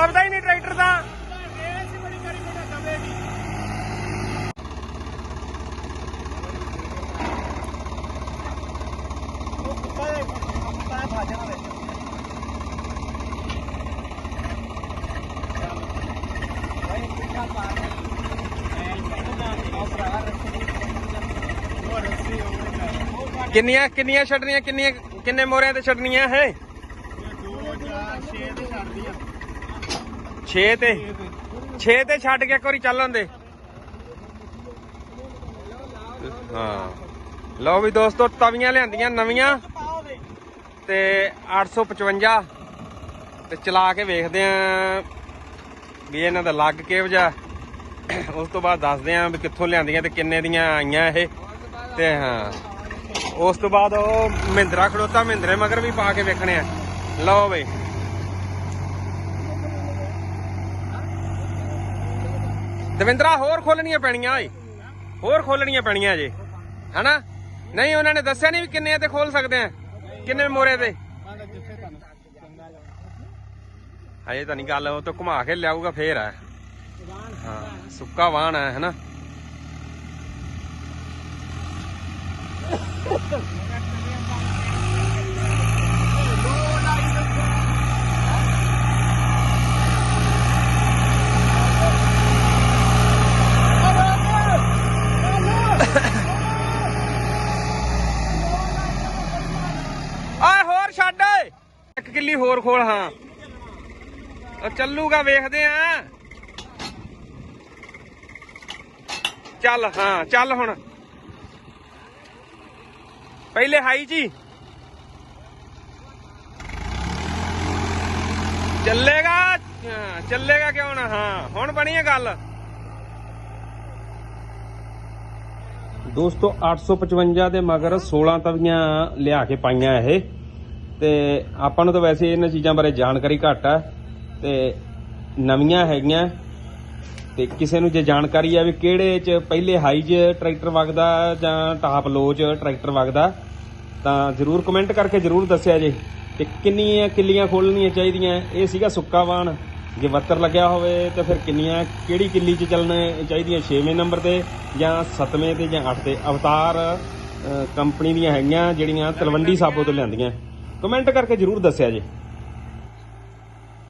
ਦਬਦਾ ਹੀ ਨਹੀਂ ਟਰੈਕਟਰ ਦਾ। ਕਿੰਨੀਆਂ ਕਿੰਨੀਆਂ ਛੱਡਣੀਆਂ, ਕਿੰਨੀਆਂ ਕਿੰਨੇ ਮੋਰਿਆਂ ਤੇ ਛੱਡਣੀਆਂ ਹੈ 6 ਤੇ 6 ਤੇ ਛੱਡ ਕੇ ਇੱਕ ਵਾਰੀ ਚੱਲਣ ਦੇ। ਹਾਂ। ਲਓ ਵੀ ਦੋਸਤੋ, ਤਵੀਆਂ ਲਿਆਂਦੀਆਂ ਨਵੀਆਂ ਤੇ 855 ਤੇ ਚਲਾ ਕੇ ਵੇਖਦੇ ਆਂ ਵੀ ਇਹਨਾਂ ਦਾ ਲੱਗ ਕਿਹੋ ਜਿਹਾ। ਉਸ ਤੋਂ ਬਾਅਦ ਦੱਸਦੇ ਆਂ ਵੀ ਕਿੱਥੋਂ ਲਿਆਂਦੀਆਂ ਤੇ ਕਿੰਨੇ ਦੀਆਂ ਆਈਆਂ ਇਹ। ਤੇ ਹਾਂ, ਉਸ ਤੋਂ ਬਾਅਦ ਉਹ ਮਹਿੰਦਰਾ ਖੜੋਤਾ ਮਹਿੰਦਰੇ ਮਗਰ ਵੀ ਪਾ ਕੇ ਵੇਖਣੇ ਆ। ਲਓ ਬਈ। ਦਵਿੰਦਰਾ, ਹੋਰ ਖੋਲਣੀਆਂ ਪੈਣੀਆਂ ਓਏ। ਹੋਰ ਖੋਲਣੀਆਂ ਪੈਣੀਆਂ ਜੇ। ਹਨਾ? ਨਹੀਂ, ਉਹਨਾਂ ਨੇ ਦੱਸਿਆ ਨਹੀਂ ਵੀ ਕਿੰਨੇ ਤੇ ਖੋਲ ਸਕਦੇ ਆ। ਕਿੰਨੇ ਮੋਰੇ ਤੇ। ਹਜੇ ਤਾਂ ਨਹੀਂ ਗੱਲ, ਉਹ ਤੋਂ ਘੁਮਾ ਕੇ ਲਿਆਊਗਾ ਫੇਰ ਆ। ਹਾਂ, ਸੁੱਕਾ ਵਾਹਣ ਹੈ ਹਨਾ ਆਏ ਹੋਰ ਛੱਡ ਓਏ ਇੱਕ ਕਿੱਲੀ ਹੋਰ ਖੋਲ, ਹਾਂ। ਉਹ ਚੱਲੂਗਾ, ਵੇਖਦੇ ਆ। ਚੱਲ, ਹਾਂ, ਚੱਲ ਹੁਣ। ਪਹਿਲੇ ਹਾਈ ਜੀ। ਚੱਲੇਗਾ ਚੱਲੇਗਾ ਕਿਉਂ ਨਾ, ਹਾਂ, ਹੁਣ ਬਣੀ ਹੈ ਗੱਲ। ਦੋਸਤੋ 855 ਦੇ ਮਗਰ 16 ਤਵੀਆਂ ਲਿਆ ਕੇ ਪਾਈਆਂ ਇਹ। ਤੇ ਆਪਾਂ ਨੂੰ ਤਾਂ ਵੈਸੇ ਇਹਨਾਂ ਚੀਜ਼ਾਂ ਬਾਰੇ ਜਾਣਕਾਰੀ ਘੱਟ ਆ ਤੇ ਨਵੀਆਂ ਹੈਗੀਆਂ ਤੇ ਕਿਸੇ ਨੂੰ ਜੇ ਜਾਣਕਾਰੀ ਆ ਵੀ ਕਿਹੜੇ ਚ ਪਹਿਲੇ ਹਾਈ 'ਚ ਟਰੈਕਟਰ ਵਗਦਾ ਜਾਂ ਟਾਪ ਲੋ 'ਚ ਟਰੈਕਟਰ ਵਗਦਾ, ਤਾਂ ਜਰੂਰ ਕਮੈਂਟ ਕਰਕੇ ਜਰੂਰ ਦੱਸਿਆ ਜੇ ਤੇ ਕਿੰਨੀਆਂ ਕਿੱਲੀਆਂ ਖੋਲਣੀਆਂ ਚਾਹੀਦੀਆਂ। ਇਹ ਸੀਗਾ ਸੁੱਕਾ ਵਾਣ ਜੇ ਵੱਤਰ ਲੱਗਿਆ ਹੋਵੇ ਤਾਂ ਫਿਰ ਕਿੰਨੀਆਂ, ਕਿਹੜੀ ਕਿੱਲੀ 'ਚ ਚੱਲਣੇ ਚਾਹੀਦੀਆਂ? 6ਵੇਂ ਨੰਬਰ ਤੇ ਜਾਂ 7ਵੇਂ ਤੇ ਜਾਂ 8 ਤੇ? ਅਵਤਾਰ ਕੰਪਨੀ ਦੀਆਂ ਹੈਗੀਆਂ ਜਿਹੜੀਆਂ ਤਲਵੰਡੀ ਸਾਬੋ ਤੋਂ ਲਿਆਂਦੀਆਂ। ਕਮੈਂਟ ਕਰਕੇ ਜਰੂਰ ਦੱਸਿਆ ਜੀ।